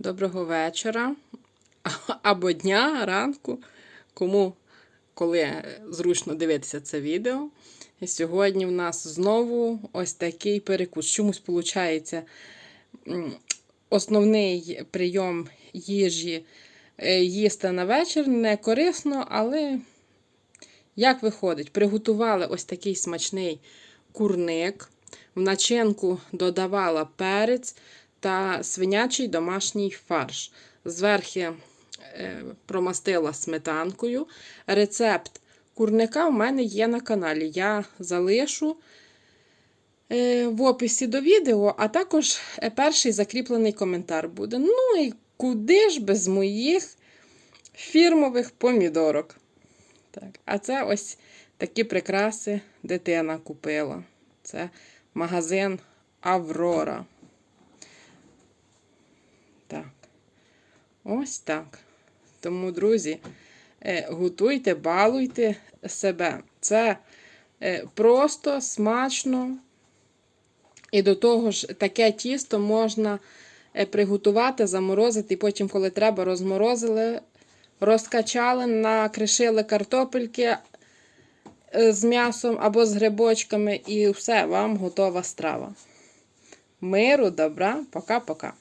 Доброго вечора або дня, ранку, кому коли зручно дивитися це відео. І сьогодні в нас знову ось такий перекус. Чомусь виходить основний прийом їжі е, їсти на вечір не корисно, але як виходить, приготували ось такий смачний курник. В начинку додавала перець та свинячий домашній фарш. Зверхи е, промастила сметанкою. Рецепт курника в мене є на каналі. Я залишу е, в описі до відео, а також е, перший закріплений коментар буде. Ну і куди ж без моїх фірмових помідорок. Так, А це ось такі прикраси дитина купила. Це магазин Аврора. Ось так. Тому, друзі, е, готуйте, балуйте себе. Це е, просто смачно. І до того ж, таке тісто можна е, приготувати, заморозити, і потім, коли треба, розморозили, розкачали, накришили картопельки з м'ясом або з грибочками, і все, вам готова страва. Миру, добра, пока-пока.